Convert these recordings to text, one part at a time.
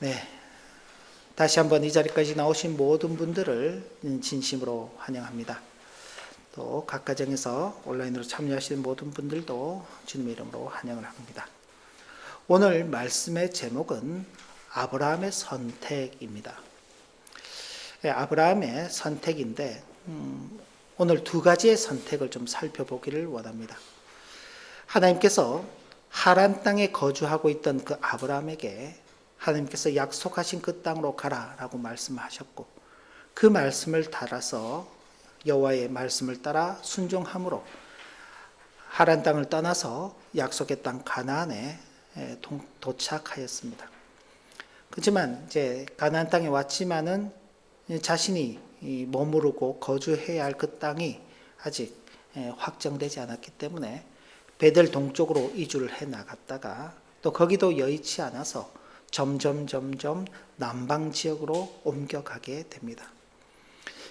네. 다시 한번 이 자리까지 나오신 모든 분들을 진심으로 환영합니다. 또 각 가정에서 온라인으로 참여하시는 모든 분들도 주님의 이름으로 환영을 합니다. 오늘 말씀의 제목은 아브라함의 선택입니다. 예, 아브라함의 선택인데 음, 오늘 두 가지의 선택을 좀 살펴보기를 원합니다. 하나님께서 하란 땅에 거주하고 있던 그 아브라함에게 하나님께서 약속하신 그 땅으로 가라라고 말씀하셨고 그 말씀을 따라서 여호와의 말씀을 따라 순종함으로 하란 땅을 떠나서 약속의 땅 가나안에 도착하였습니다. 그렇지만 이제 가나안 땅에 왔지만은 자신이 이 머무르고 거주해야 할 그 땅이 아직 에, 확정되지 않았기 때문에 베델 동쪽으로 이주를 해 나갔다가 또 거기도 여의치 않아서 점점 점점 남방 지역으로 옮겨가게 됩니다.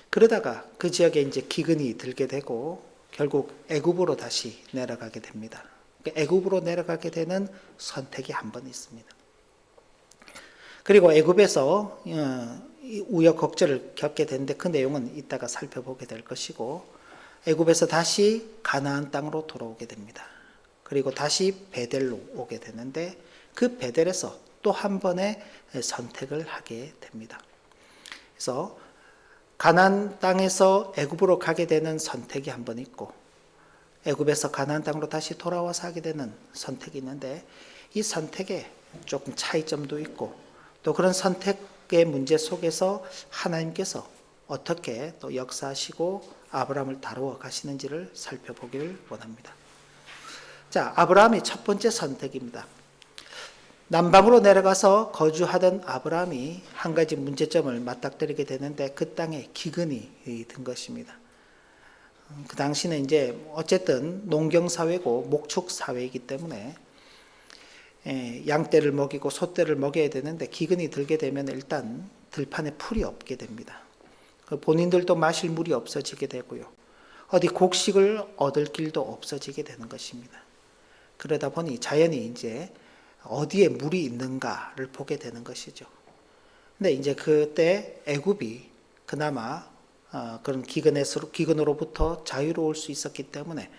그러다가 그 지역에 이제 기근이 들게 되고 결국 애굽으로 다시 내려가게 됩니다. 그러니까 애굽으로 내려가게 되는 선택이 한 번 있습니다. 그리고 애굽에서 어, 이 우여곡절을 겪게 되는데 그 내용은 이따가 살펴보게 될 것이고 애굽에서 다시 가나안 땅으로 돌아오게 됩니다. 그리고 다시 베델로 오게 되는데 그 베델에서 또 한 번의 선택을 하게 됩니다. 그래서 가나안 땅에서 애굽으로 가게 되는 선택이 한 번 있고 애굽에서 가나안 땅으로 다시 돌아와서 하게 되는 선택이 있는데 이 선택에 조금 차이점도 있고 또 그런 선택의 문제 속에서 하나님께서 어떻게 또 역사하시고 아브라함을 다루어 가시는지를 살펴보기를 원합니다. 자, 아브라함의 첫 번째 선택입니다. 남방으로 내려가서 거주하던 아브라함이 한 가지 문제점을 맞닥뜨리게 되는데 그 땅에 기근이 든 것입니다. 그 당시는 이제 어쨌든 농경 사회고 목축 사회이기 때문에 예, 양떼를 먹이고 소떼를 먹여야 되는데 기근이 들게 되면 일단 들판에 풀이 없게 됩니다. 그 본인들도 마실 물이 없어지게 되고요. 어디 곡식을 얻을 길도 없어지게 되는 것입니다. 그러다 보니 자연이 이제 어디에 물이 있는가를 보게 되는 것이죠. 근데 이제 그때 애굽이 그나마 어, 그런 기근으로부터 자유로울 수 있었기 때문에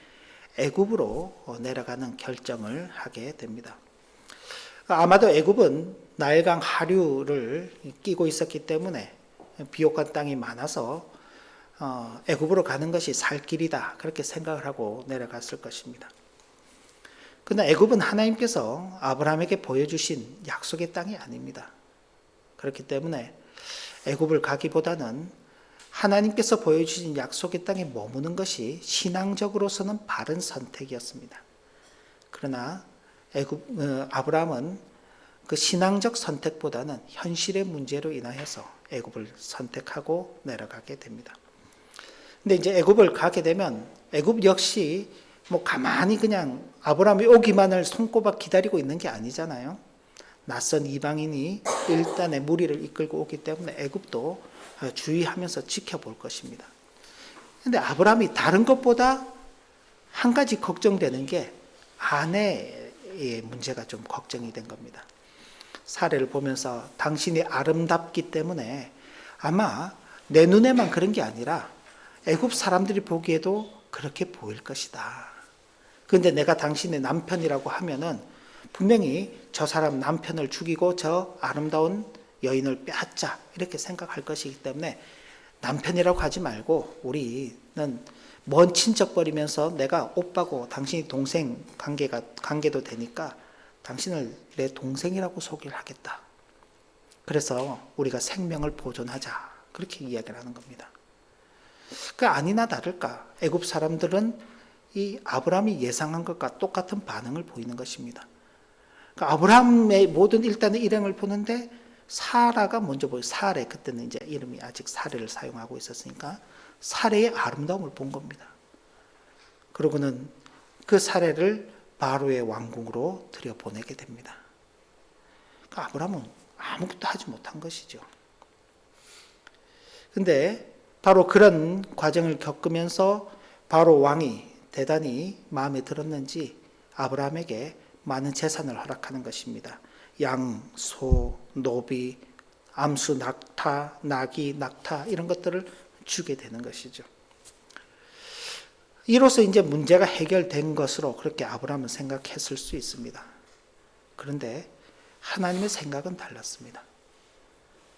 애굽으로 어, 내려가는 결정을 하게 됩니다. 아마도 애굽은 나일강 하류를 끼고 있었기 때문에 비옥한 땅이 많아서 어, 애굽으로 가는 것이 살 길이다 그렇게 생각을 하고 내려갔을 것입니다. 그러나 애굽은 하나님께서 아브라함에게 보여주신 약속의 땅이 아닙니다. 그렇기 때문에 애굽을 가기보다는 하나님께서 보여주신 약속의 땅에 머무는 것이 신앙적으로서는 바른 선택이었습니다. 그러나 애굽 어, 아브라함은 그 신앙적 선택보다는 현실의 문제로 인하여서 애굽을 선택하고 내려가게 됩니다. 근데 이제 애굽을 가게 되면 애굽 역시 뭐 가만히 그냥 아브라함이 오기만을 손꼽아 기다리고 있는 게 아니잖아요. 낯선 이방인이 일단의 무리를 이끌고 오기 때문에 애굽도 주의하면서 지켜볼 것입니다. 근데 아브라함이 다른 것보다 한 가지 걱정되는 게 아내의 문제가 좀 걱정이 된 겁니다. 사례를 보면서 당신이 아름답기 때문에 아마 내 눈에만 그런 게 아니라 애굽 사람들이 보기에도 그렇게 보일 것이다. 그런데 내가 당신의 남편이라고 하면은 분명히 저 사람 남편을 죽이고 저 아름다운 여인을 빼앗자 이렇게 생각할 것이기 때문에 남편이라고 하지 말고 우리는 먼 친척 버리면서 내가 오빠고 당신이 동생 관계가 관계도 되니까 당신을 내 동생이라고 소개를 하겠다. 그래서 우리가 생명을 보존하자 그렇게 이야기를 하는 겁니다. 그 아니나 다를까 애굽 사람들은 이 아브라함이 예상한 것과 똑같은 반응을 보이는 것입니다. 그 아브라함의 모든 일단의 일행을 보는데 사라가 먼저 보여. 사례 그때는 이제 이름이 아직 사례를 사용하고 있었으니까 사례의 아름다움을 본 겁니다. 그러고는 그 사례를 바로의 왕궁으로 들여보내게 됩니다. 그 아브라함은 아무것도 하지 못한 것이죠. 근데 바로 그런 과정을 겪으면서 바로 왕이 대단히 마음에 들었는지 아브라함에게 많은 재산을 허락하는 것입니다. 양, 소, 노비, 암수, 낙타, 나기, 낙타 이런 것들을 주게 되는 것이죠. 이로써 이제 문제가 해결된 것으로 그렇게 아브라함은 생각했을 수 있습니다. 그런데 하나님의 생각은 달랐습니다.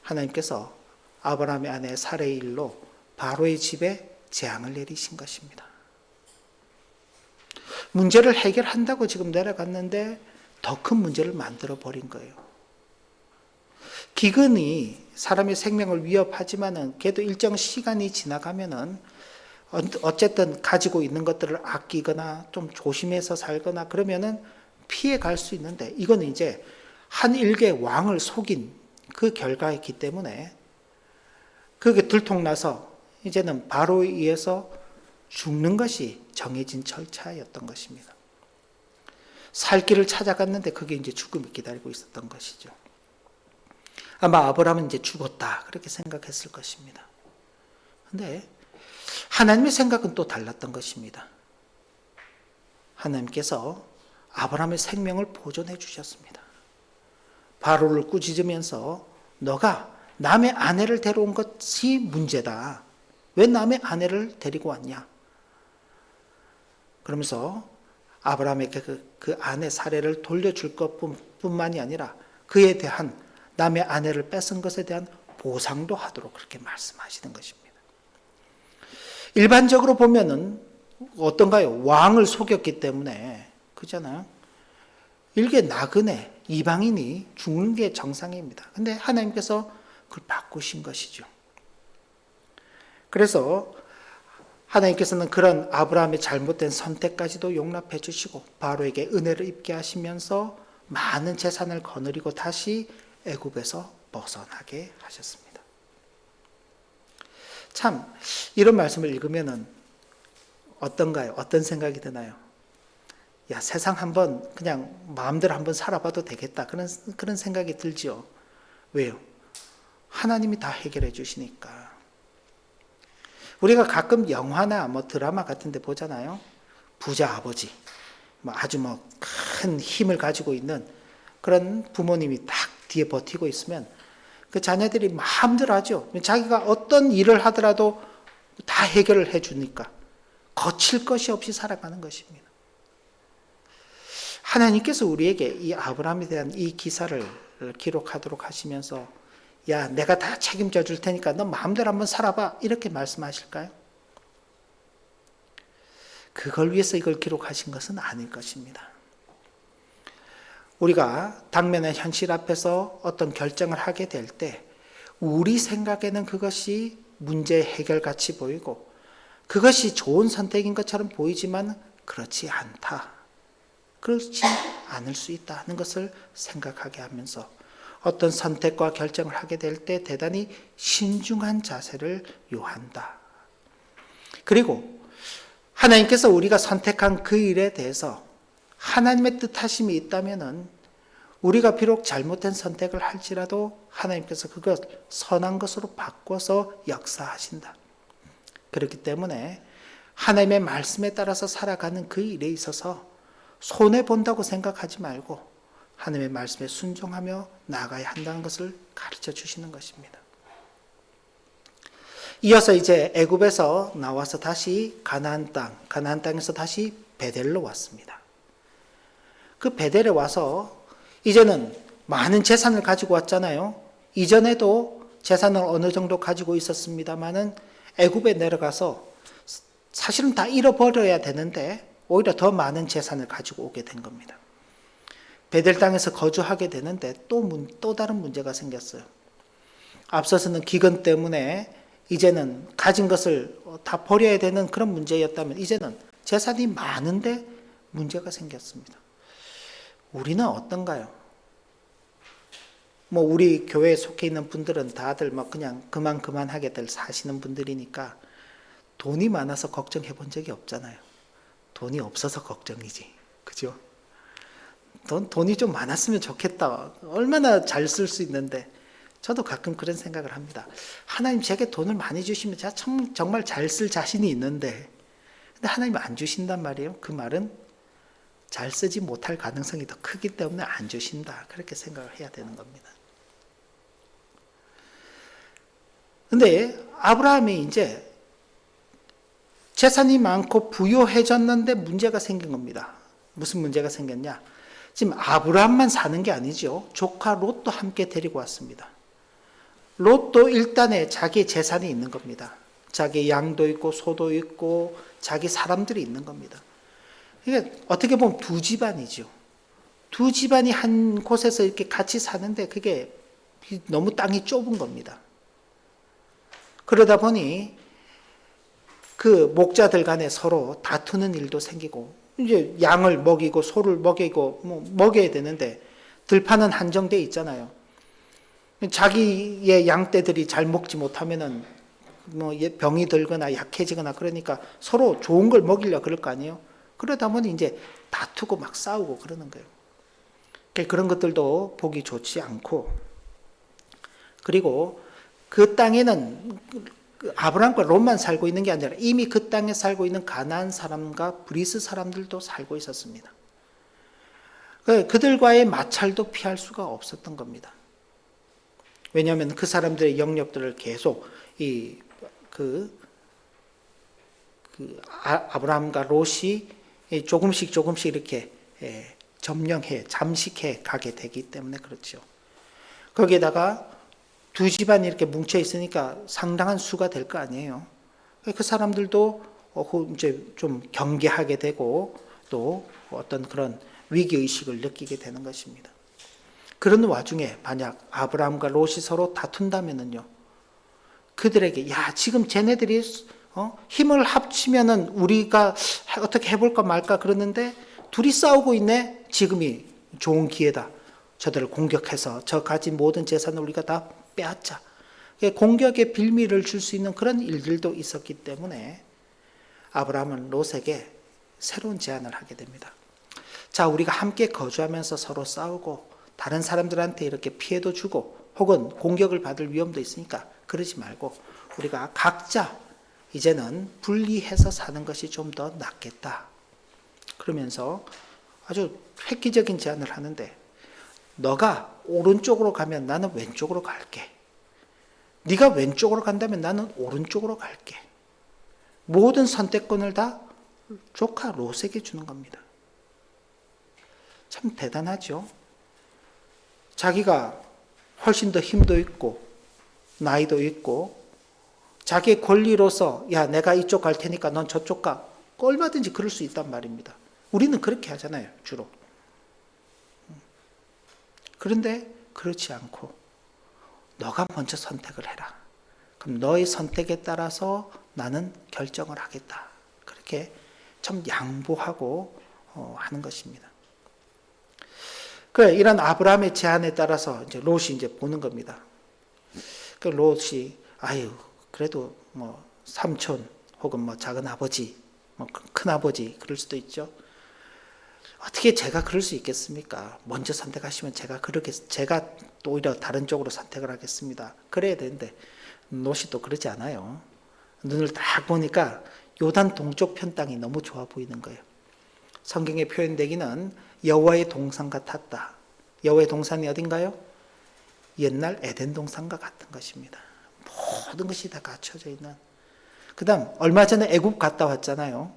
하나님께서 아브라함의 아내 사레의 일로 바로의 집에 재앙을 내리신 것입니다. 문제를 해결한다고 지금 내려갔는데 더 큰 문제를 만들어 버린 거예요. 기근이 사람의 생명을 위협하지만은 걔도 일정 시간이 지나가면은 어- 어쨌든 가지고 있는 것들을 아끼거나 좀 조심해서 살거나 그러면은 피해 갈 수 있는데 이거는 이제 한 일개 왕을 속인 그 결과이기 때문에 그게 들통나서 이제는 바로 의해서 죽는 것이 정해진 절차였던 것입니다. 살 길을 찾아갔는데 그게 이제 죽음이 기다리고 있었던 것이죠. 아마 아브라함은 이제 죽었다 그렇게 생각했을 것입니다. 근데 하나님의 생각은 또 달랐던 것입니다. 하나님께서 아브라함의 생명을 보존해 주셨습니다. 바로를 꾸짖으면서 너가 남의 아내를 데려온 것이 문제다. 왜 남의 아내를 데리고 왔냐? 그러면서 아브라함에게 그, 그 아내 사례를 돌려줄 것뿐만이 아니라 그에 대한 남의 아내를 뺏은 것에 대한 보상도 하도록 그렇게 말씀하시는 것입니다. 일반적으로 보면은 어떤가요? 왕을 속였기 때문에 그잖아요. 일개 나그네 이방인이 죽는 게 정상입니다. 근데 하나님께서 그걸 바꾸신 것이죠. 그래서 하나님께서는 그런 아브라함의 잘못된 선택까지도 용납해 주시고 바로에게 은혜를 입게 하시면서 많은 재산을 거느리고 다시 애굽에서 벗어나게 하셨습니다. 참 이런 말씀을 읽으면은 어떤가요? 어떤 생각이 드나요? 야 세상 한번 그냥 마음대로 한번 살아봐도 되겠다 그런 그런 생각이 들지요. 왜요? 하나님이 다 해결해 주시니까. 우리가 가끔 영화나 뭐 드라마 같은 데 보잖아요. 부자 아버지. 뭐 아주 뭐 큰 힘을 가지고 있는 그런 부모님이 딱 뒤에 버티고 있으면 그 자녀들이 마음대로 하죠. 자기가 어떤 일을 하더라도 다 해결을 해 주니까 거칠 것이 없이 살아가는 것입니다. 하나님께서 우리에게 이 아브라함에 대한 이 기사를 기록하도록 하시면서 야, 내가 다 책임져 줄 테니까 너 마음대로 한번 살아봐. 이렇게 말씀하실까요? 그걸 위해서 이걸 기록하신 것은 아닐 것입니다. 우리가 당면의 현실 앞에서 어떤 결정을 하게 될 때, 우리 생각에는 그것이 문제 해결 같이 보이고, 그것이 좋은 선택인 것처럼 보이지만 그렇지 않다. 그렇지 않을 수 있다는 것을 생각하게 하면서 어떤 선택과 결정을 하게 될 때 대단히 신중한 자세를 요한다. 그리고 하나님께서 우리가 선택한 그 일에 대해서 하나님의 뜻하심이 있다면은 우리가 비록 잘못된 선택을 할지라도 하나님께서 그것 선한 것으로 바꿔서 역사하신다. 그렇기 때문에 하나님의 말씀에 따라서 살아가는 그 일에 있어서 손해 본다고 생각하지 말고 하나님의 말씀에 순종하며 나아가야 한다는 것을 가르쳐 주시는 것입니다. 이어서 이제 애굽에서 나와서 다시 가나안 땅, 가나안 땅에서 다시 베델로 왔습니다. 그 베델에 와서 이제는 많은 재산을 가지고 왔잖아요. 이전에도 재산을 어느 정도 가지고 있었습니다만은 애굽에 내려가서 사실은 다 잃어버려야 되는데 오히려 더 많은 재산을 가지고 오게 된 겁니다. 베델 땅에서 거주하게 되는데 또, 문, 또 다른 문제가 생겼어요. 앞서서는 기근 때문에 이제는 가진 것을 다 버려야 되는 그런 문제였다면 이제는 재산이 많은데 문제가 생겼습니다. 우리는 어떤가요? 뭐 우리 교회에 속해 있는 분들은 다들 뭐 그냥 그만 그만 하게들 사시는 분들이니까 돈이 많아서 걱정해 본 적이 없잖아요. 돈이 없어서 걱정이지. 그죠? 돈, 돈이 좀 많았으면 좋겠다. 얼마나 잘 쓸 수 있는데. 저도 가끔 그런 생각을 합니다. 하나님 제게 돈을 많이 주시면 제가 참, 정말 잘 쓸 자신이 있는데. 근데 하나님 안 주신단 말이에요. 그 말은 잘 쓰지 못할 가능성이 더 크기 때문에 안 주신다. 그렇게 생각을 해야 되는 겁니다. 근데 아브라함이 이제 재산이 많고 부유해졌는데 문제가 생긴 겁니다. 무슨 문제가 생겼냐? 지금 아브라함만 사는 게 아니죠. 조카 롯도 함께 데리고 왔습니다. 롯도 일단에 자기 재산이 있는 겁니다. 자기 양도 있고 소도 있고 자기 사람들이 있는 겁니다. 그러니까 어떻게 보면 두 집안이죠. 두 집안이 한 곳에서 이렇게 같이 사는데 그게 너무 땅이 좁은 겁니다. 그러다 보니 그 목자들 간에 서로 다투는 일도 생기고 이제 양을 먹이고 소를 먹이고 뭐 먹여야 되는데 들판은 한정돼 있잖아요. 자기의 양떼들이 잘 먹지 못하면은 뭐 병이 들거나 약해지거나 그러니까 서로 좋은 걸 먹이려 그럴 거 아니에요. 그러다 보니 이제 다투고 막 싸우고 그러는 거예요. 그러니까 그런 것들도 보기 좋지 않고 그리고 그 땅에는 그 아브라함과 롯만 살고 있는 게 아니라 이미 그 땅에 살고 있는 가나안 사람과 브리스 사람들도 살고 있었습니다. 그, 그들과의 마찰도 피할 수가 없었던 겁니다. 왜냐하면 그 사람들의 영역들을 계속 이 그 그 아, 브라함과 롯이 조금씩 조금씩 이렇게 예, 점령해 잠식해 가게 되기 때문에 그렇죠. 거기에다가 두 집안이 이렇게 뭉쳐 있으니까 상당한 수가 될 거 아니에요. 그 사람들도 어, 이제 좀 경계하게 되고 또 어떤 그런 위기 의식을 느끼게 되는 것입니다. 그런 와중에 만약 아브라함과 롯이 서로 다툰다면은요. 그들에게 야 지금 쟤네들이 어? 힘을 합치면은 우리가 어떻게 해볼까 말까 그러는데 둘이 싸우고 있네. 지금이 좋은 기회다. 저들을 공격해서 저 가진 모든 재산을 우리가 다 빼앗자. 공격의 빌미를 줄 수 있는 그런 일들도 있었기 때문에 아브라함은 롯에게 새로운 제안을 하게 됩니다. 자, 우리가 함께 거주하면서 서로 싸우고 다른 사람들한테 이렇게 피해도 주고 혹은 공격을 받을 위험도 있으니까 그러지 말고 우리가 각자 이제는 분리해서 사는 것이 좀 더 낫겠다. 그러면서 아주 획기적인 제안을 하는데 너가 오른쪽으로 가면 나는 왼쪽으로 갈게. 네가 왼쪽으로 간다면 나는 오른쪽으로 갈게. 모든 선택권을 다 조카 롯에게 주는 겁니다. 참 대단하죠. 자기가 훨씬 더 힘도 있고 나이도 있고 자기의 권리로서 야 내가 이쪽 갈 테니까 넌 저쪽 가 얼마든지 그럴 수 있단 말입니다. 우리는 그렇게 하잖아요 주로. 그런데 그렇지 않고 너가 먼저 선택을 해라. 그럼 너의 선택에 따라서 나는 결정을 하겠다. 그렇게 참 양보하고 어, 하는 것입니다. 그 이런 아브라함의 제안에 따라서 이제 롯이 이제 보는 겁니다. 그 롯이 아유 그래도 뭐 삼촌 혹은 뭐 작은 아버지 뭐 큰 아버지 그럴 수도 있죠. 어떻게 제가 그럴 수 있겠습니까? 먼저 선택하시면 제가 그러겠, 제가 또 오히려 다른 쪽으로 선택을 하겠습니다. 그래야 되는데, 롯이 또 그러지 않아요. 눈을 딱 보니까 요단 동쪽 편 땅이 너무 좋아 보이는 거예요. 성경에 표현되기는 여호와의 동산 같았다. 여호와의 동산이 어딘가요? 옛날 에덴 동산과 같은 것입니다. 모든 것이 다 갖춰져 있는. 그다음 얼마 전에 애굽 갔다 왔잖아요.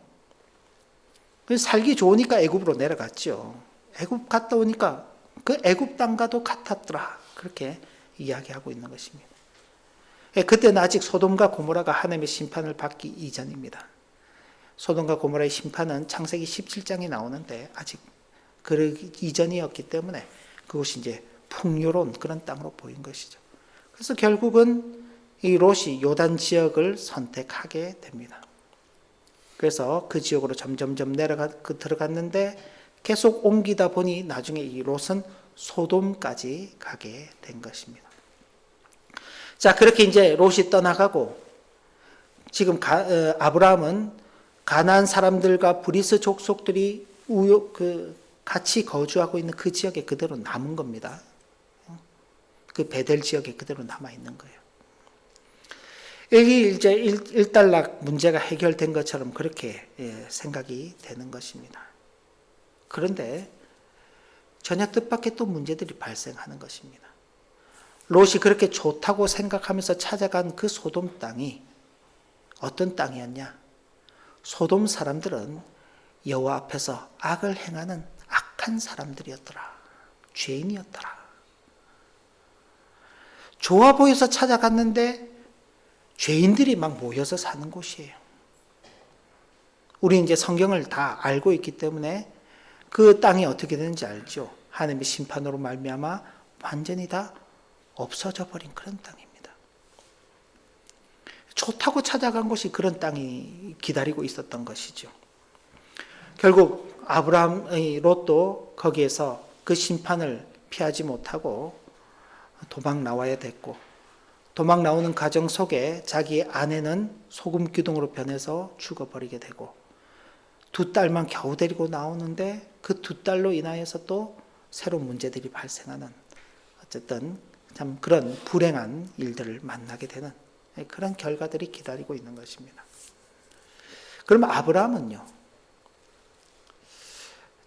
살기 좋으니까 애굽으로 내려갔죠. 애굽 갔다 오니까 그 애굽 땅과도 같았더라. 그렇게 이야기하고 있는 것입니다. 예, 그때는 아직 소돔과 고모라가 하나님의 심판을 받기 이전입니다. 소돔과 고모라의 심판은 창세기 17장에 나오는데 아직 그 이전이었기 때문에 그것이 이제 풍요로운 그런 땅으로 보인 것이죠. 그래서 결국은 이 롯이 요단 지역을 선택하게 됩니다. 그래서 그 지역으로 점점점 내려가 그 들어갔는데 계속 옮기다 보니 나중에 이 롯은 소돔까지 가게 된 것입니다. 자, 그렇게 이제 롯이 떠나가고 지금 가, 어, 아브라함은 가나안 사람들과 브리스 족속들이 우요, 그 같이 거주하고 있는 그 지역에 그대로 남은 겁니다. 그 베델 지역에 그대로 남아 있는 거예요. 여기 이제 일, 단락 문제가 해결된 것처럼 그렇게 예, 생각이 되는 것입니다. 그런데 전혀 뜻밖의 또 문제들이 발생하는 것입니다. 롯이 그렇게 좋다고 생각하면서 찾아간 그 소돔 땅이 어떤 땅이었냐? 소돔 사람들은 여호와 앞에서 악을 행하는 악한 사람들이었더라. 죄인이었더라. 좋아 보여서 찾아갔는데 죄인들이 막 모여서 사는 곳이에요. 우리 이제 성경을 다 알고 있기 때문에 그 땅이 어떻게 되는지 알죠. 하나님의 심판으로 말미암아 완전히 다 없어져 버린 그런 땅입니다. 좋다고 찾아간 곳이 그런 땅이 기다리고 있었던 것이죠. 결국 아브라함의 롯도 거기에서 그 심판을 피하지 못하고 도망 나와야 됐고 도망 나오는 과정 속에 자기 아내는 소금 기둥으로 변해서 죽어버리게 되고 두 딸만 겨우 데리고 나오는데 그 두 딸로 인하여서 또 새로운 문제들이 발생하는 어쨌든 참 그런 불행한 일들을 만나게 되는 그런 결과들이 기다리고 있는 것입니다. 그러면 아브라함은요?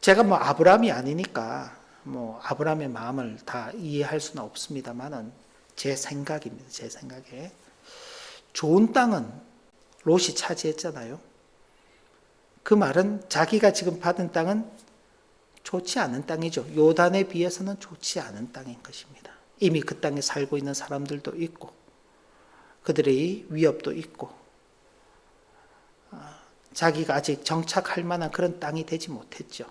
제가 뭐 아브라함이 아니니까 뭐 아브라함의 마음을 다 이해할 수는 없습니다만은 제 생각입니다. 제 생각에 좋은 땅은 롯이 차지했잖아요. 그 말은 자기가 지금 받은 땅은 좋지 않은 땅이죠. 요단에 비해서는 좋지 않은 땅인 것입니다. 이미 그 땅에 살고 있는 사람들도 있고 그들의 위협도 있고 아, 자기가 아직 정착할 만한 그런 땅이 되지 못했죠.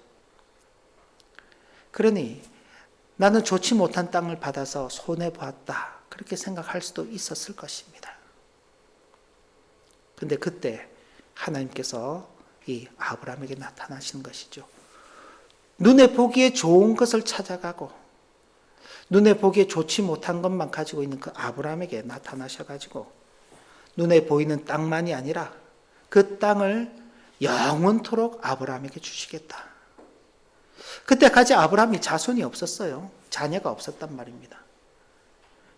그러니 나는 좋지 못한 땅을 받아서 손해 보았다. 그렇게 생각할 수도 있었을 것입니다. 근데 그때 하나님께서 이 아브라함에게 나타나시는 것이죠. 눈에 보기에 좋은 것을 찾아가고 눈에 보기에 좋지 못한 것만 가지고 있는 그 아브라함에게 나타나셔 가지고 눈에 보이는 땅만이 아니라 그 땅을 영원토록 아브라함에게 주시겠다. 그때까지 아브라함이 자손이 없었어요. 자녀가 없었단 말입니다.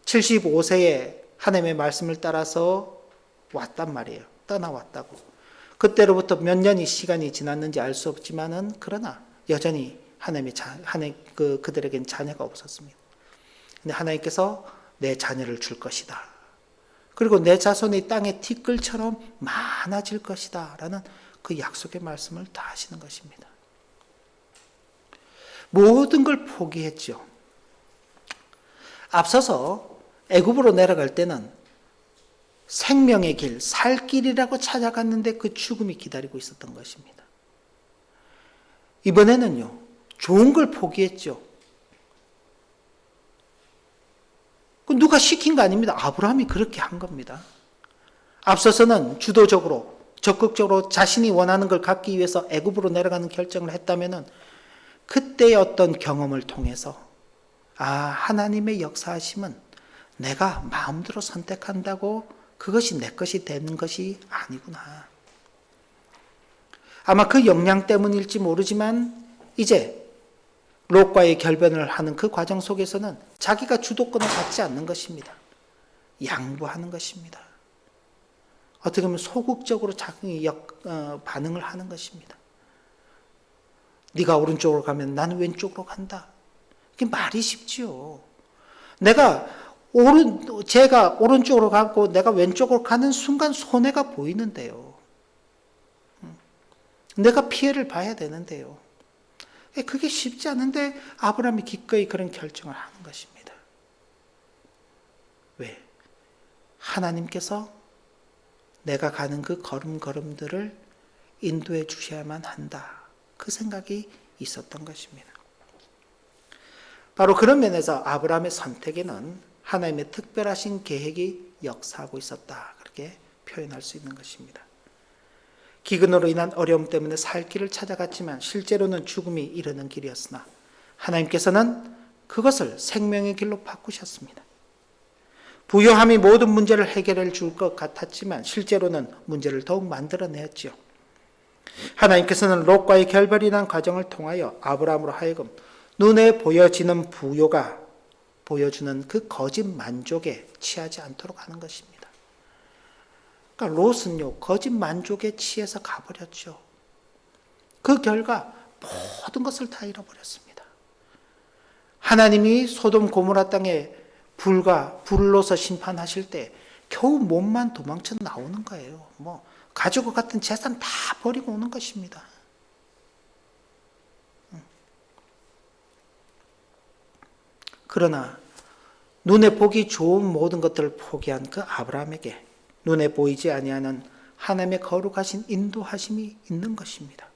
75세에 하나님의 말씀을 따라서 왔단 말이에요. 떠나왔다고. 그때로부터 몇 년이 시간이 지났는지 알 수 없지만은 그러나 여전히 하나님의 자, 하나님 그 그들에겐 자녀가 없었습니다. 근데 하나님께서 내 자녀를 줄 것이다. 그리고 내 자손이 땅의 티끌처럼 많아질 것이다라는 그 약속의 말씀을 다 하시는 것입니다. 모든 걸 포기했죠. 앞서서 애굽으로 내려갈 때는 생명의 길, 살 길이라고 찾아갔는데 그 죽음이 기다리고 있었던 것입니다. 이번에는요, 좋은 걸 포기했죠. 그 누가 시킨 거 아닙니다. 아브라함이 그렇게 한 겁니다. 앞서서는 주도적으로 적극적으로 자신이 원하는 걸 갖기 위해서 애굽으로 내려가는 결정을 했다면은 그때의 어떤 경험을 통해서 아 하나님의 역사하심은 내가 마음대로 선택한다고 그것이 내 것이 되는 것이 아니구나. 아마 그 역량 때문일지 모르지만 이제 롯과의 결변을 하는 그 과정 속에서는 자기가 주도권을 갖지 않는 것입니다. 양보하는 것입니다. 어떻게 보면 소극적으로 자기 역, 어, 반응을 하는 것입니다. 네가 오른쪽으로 가면 나는 왼쪽으로 간다. 그게 말이 쉽지요. 내가 오른 제가 오른쪽으로 가고 내가 왼쪽으로 가는 순간 손해가 보이는데요. 내가 피해를 봐야 되는데요. 그게 쉽지 않은데 아브라함이 기꺼이 그런 결정을 하는 것입니다. 왜? 하나님께서 내가 가는 그 걸음걸음들을 인도해 주셔야만 한다. 그 생각이 있었던 것입니다. 바로 그런 면에서 아브라함의 선택에는 하나님의 특별하신 계획이 역사하고 있었다. 그렇게 표현할 수 있는 것입니다. 기근으로 인한 어려움 때문에 살 길을 찾아갔지만 실제로는 죽음이 이르는 길이었으나 하나님께서는 그것을 생명의 길로 바꾸셨습니다. 부요함이 모든 문제를 해결해 줄 것 같았지만 실제로는 문제를 더욱 만들어내었지요. 하나님께서는 롯과의 결별이 난 과정을 통하여 아브라함으로 하여금 눈에 보여지는 부요가 보여주는 그 거짓 만족에 취하지 않도록 하는 것입니다. 그러니까 롯은요 거짓 만족에 취해서 가버렸죠. 그 결과 모든 것을 다 잃어버렸습니다. 하나님이 소돔 고모라 땅에 불과 불로서 심판하실 때 겨우 몸만 도망쳐 나오는 거예요. 뭐 가지고 같은 재산 다 버리고 오는 것입니다. 그러나 눈에 보기 좋은 모든 것들을 포기한 그 아브라함에게 눈에 보이지 아니하는 하나님의 거룩하신 인도하심이 있는 것입니다.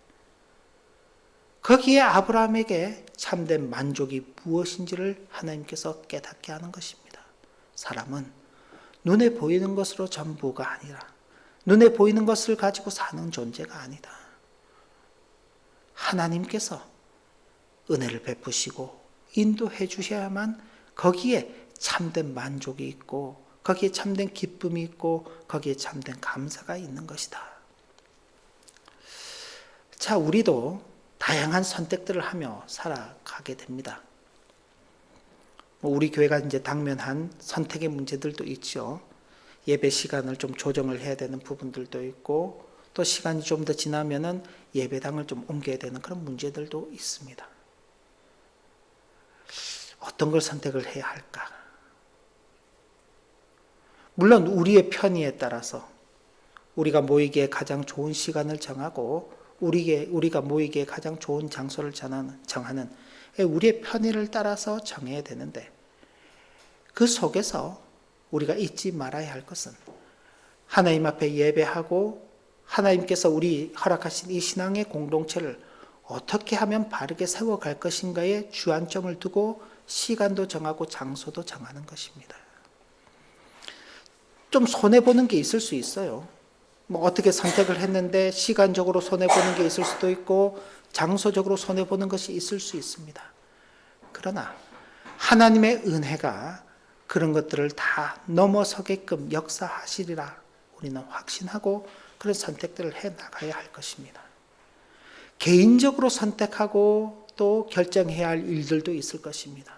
거기에 아브라함에게 참된 만족이 무엇인지를 하나님께서 깨닫게 하는 것입니다. 사람은 눈에 보이는 것으로 전부가 아니라 눈에 보이는 것을 가지고 사는 존재가 아니다. 하나님께서 은혜를 베푸시고 인도해 주셔야만 거기에 참된 만족이 있고 거기에 참된 기쁨이 있고 거기에 참된 감사가 있는 것이다. 자, 우리도 다양한 선택들을 하며 살아가게 됩니다. 뭐 우리 교회가 이제 당면한 선택의 문제들도 있죠. 예배 시간을 좀 조정을 해야 되는 부분들도 있고 또 시간이 좀 더 지나면은 예배당을 좀 옮겨야 되는 그런 문제들도 있습니다. 어떤 걸 선택을 해야 할까? 물론 우리의 편의에 따라서 우리가 모이기에 가장 좋은 시간을 정하고 우리게 우리가 모이기에 가장 좋은 장소를 정하는, 정하는 우리의 편의를 따라서 정해야 되는데 그 속에서 우리가 잊지 말아야 할 것은 하나님 앞에 예배하고 하나님께서 우리 허락하신 이 신앙의 공동체를 어떻게 하면 바르게 세워갈 것인가에 주안점을 두고 시간도 정하고 장소도 정하는 것입니다. 좀 손해보는 게 있을 수 있어요. 뭐 어떻게 선택을 했는데 시간적으로 손해보는 게 있을 수도 있고 장소적으로 손해보는 것이 있을 수 있습니다. 그러나 하나님의 은혜가 그런 것들을 다 넘어서게끔 역사하시리라 우리는 확신하고 그런 선택들을 해 나가야 할 것입니다. 개인적으로 선택하고 또 결정해야 할 일들도 있을 것입니다.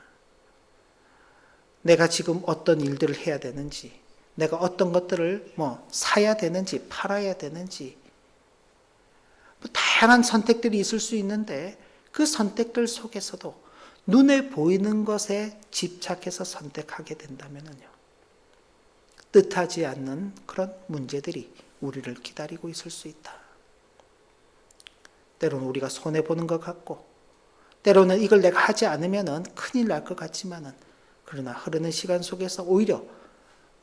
내가 지금 어떤 일들을 해야 되는지, 내가 어떤 것들을 뭐 사야 되는지, 팔아야 되는지, 뭐 다양한 선택들이 있을 수 있는데 그 선택들 속에서도 눈에 보이는 것에 집착해서 선택하게 된다면요. 뜻하지 않는 그런 문제들이 우리를 기다리고 있을 수 있다. 때로는 우리가 손해 보는 것 같고, 때로는 이걸 내가 하지 않으면 큰일 날 것 같지만은, 그러나 흐르는 시간 속에서 오히려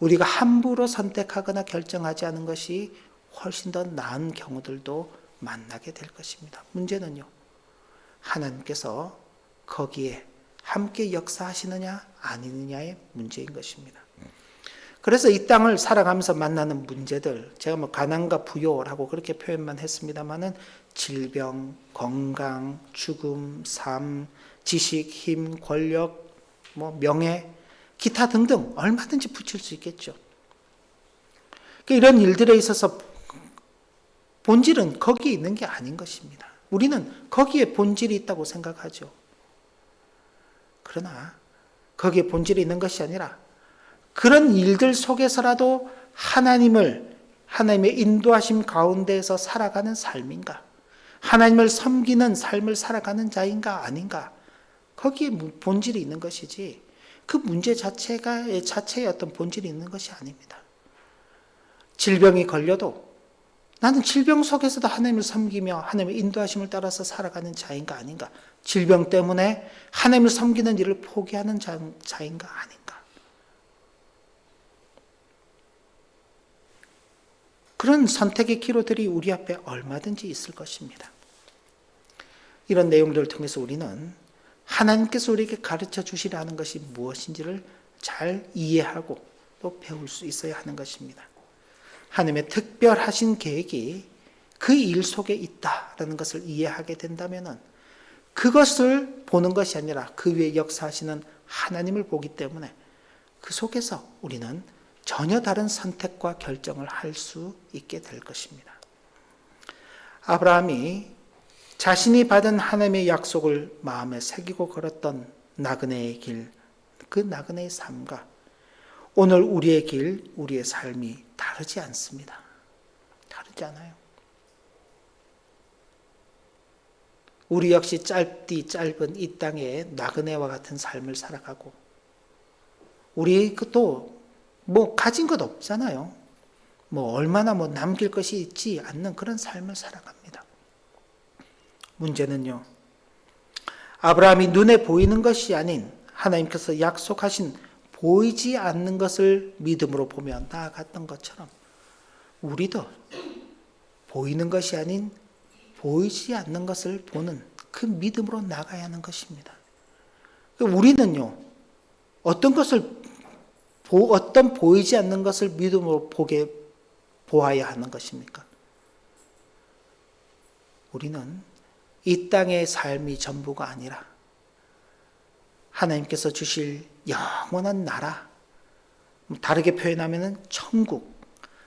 우리가 함부로 선택하거나 결정하지 않은 것이 훨씬 더 나은 경우들도 만나게 될 것입니다. 문제는요, 하나님께서 거기에 함께 역사하시느냐 아니느냐의 문제인 것입니다. 그래서 이 땅을 살아가면서 만나는 문제들, 제가 뭐 가난과 부요라고 그렇게 표현만 했습니다만은 질병, 건강, 죽음, 삶, 지식, 힘, 권력, 뭐 명예, 기타 등등 얼마든지 붙일 수 있겠죠. 그러니까 이런 일들에 있어서 본질은 거기에 있는 게 아닌 것입니다. 우리는 거기에 본질이 있다고 생각하죠. 그러나 거기에 본질이 있는 것이 아니라 그런 일들 속에서라도 하나님을 하나님의 인도하심 가운데에서 살아가는 삶인가? 하나님을 섬기는 삶을 살아가는 자인가 아닌가? 거기에 본질이 있는 것이지 그 문제 자체가 자체의 어떤 본질이 있는 것이 아닙니다. 질병이 걸려도 나는 질병 속에서도 하나님을 섬기며 하나님의 인도하심을 따라서 살아가는 자인가 아닌가? 질병 때문에 하나님을 섬기는 일을 포기하는 자, 자인가 아닌가? 그런 선택의 기로들이 우리 앞에 얼마든지 있을 것입니다. 이런 내용들을 통해서 우리는 하나님께서 우리에게 가르쳐 주시라는 것이 무엇인지를 잘 이해하고 또 배울 수 있어야 하는 것입니다. 하나님의 특별하신 계획이 그 일 속에 있다라는 것을 이해하게 된다면 그것을 보는 것이 아니라 그 위에 역사하시는 하나님을 보기 때문에 그 속에서 우리는 전혀 다른 선택과 결정을 할 수 있게 될 것입니다. 아브라함이 자신이 받은 하나님의 약속을 마음에 새기고 걸었던 나그네의 길, 그 나그네의 삶과 오늘 우리의 길, 우리의 삶이 다르지 않습니다. 다르지 않아요. 우리 역시 짧디 짧은 이 땅에 나그네와 같은 삶을 살아가고 우리 그또 뭐 가진 것 없잖아요. 뭐 얼마나 뭐 남길 것이 있지 않는 그런 삶을 살아갑니다. 문제는요. 아브라함이 눈에 보이는 것이 아닌 하나님께서 약속하신 보이지 않는 것을 믿음으로 보며 나아갔던 것처럼 우리도 보이는 것이 아닌 보이지 않는 것을 보는 그 믿음으로 나가야 하는 것입니다. 우리는요, 어떤 것을, 보, 어떤 보이지 않는 것을 믿음으로 보게, 보아야 하는 것입니까? 우리는 이 땅의 삶이 전부가 아니라 하나님께서 주실 영원한 나라, 다르게 표현하면 천국,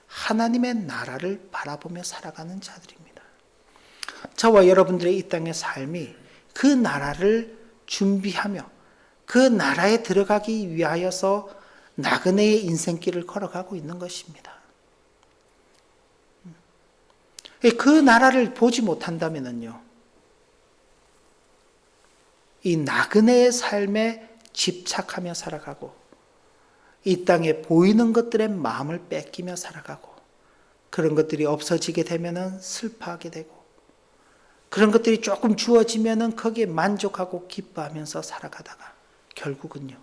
하나님의 나라를 바라보며 살아가는 자들입니다. 저와 여러분들의 이 땅의 삶이 그 나라를 준비하며 그 나라에 들어가기 위하여서 나그네의 인생길을 걸어가고 있는 것입니다. 그 나라를 보지 못한다면요. 이 나그네의 삶에 집착하며 살아가고 이 땅에 보이는 것들의 마음을 뺏기며 살아가고 그런 것들이 없어지게 되면은 슬퍼하게 되고 그런 것들이 조금 주어지면은 거기에 만족하고 기뻐하면서 살아가다가 결국은요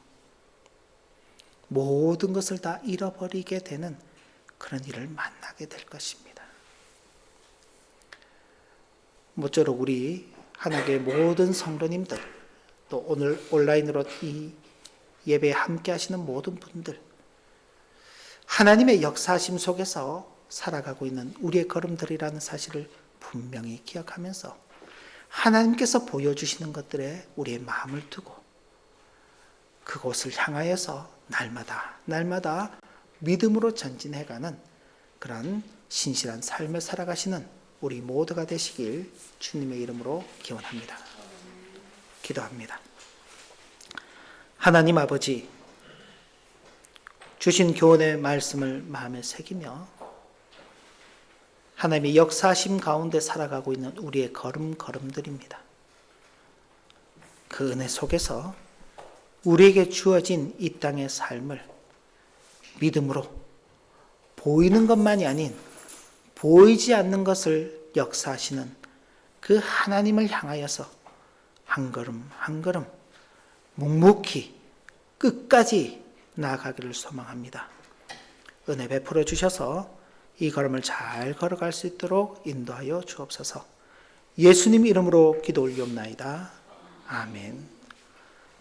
모든 것을 다 잃어버리게 되는 그런 일을 만나게 될 것입니다. 모쪼록 우리 하나님의 모든 성도님들 또 오늘 온라인으로 이 예배에 함께 하시는 모든 분들 하나님의 역사심 속에서 살아가고 있는 우리의 걸음들이라는 사실을 분명히 기억하면서 하나님께서 보여주시는 것들에 우리의 마음을 두고 그곳을 향하여서 날마다 날마다 믿음으로 전진해가는 그런 신실한 삶을 살아가시는 우리 모두가 되시길 주님의 이름으로 기원합니다. 기도합니다. 하나님 아버지, 주신 교훈의 말씀을 마음에 새기며 하나님의 역사심 가운데 살아가고 있는 우리의 걸음걸음들입니다. 그 은혜 속에서 우리에게 주어진 이 땅의 삶을 믿음으로 보이는 것만이 아닌 보이지 않는 것을 역사하시는 그 하나님을 향하여서 한 걸음 한 걸음 묵묵히 끝까지 나아가기를 소망합니다. 은혜 베풀어 주셔서 이 걸음을 잘 걸어갈 수 있도록 인도하여 주옵소서. 예수님 이름으로 기도 올리옵나이다. 아멘.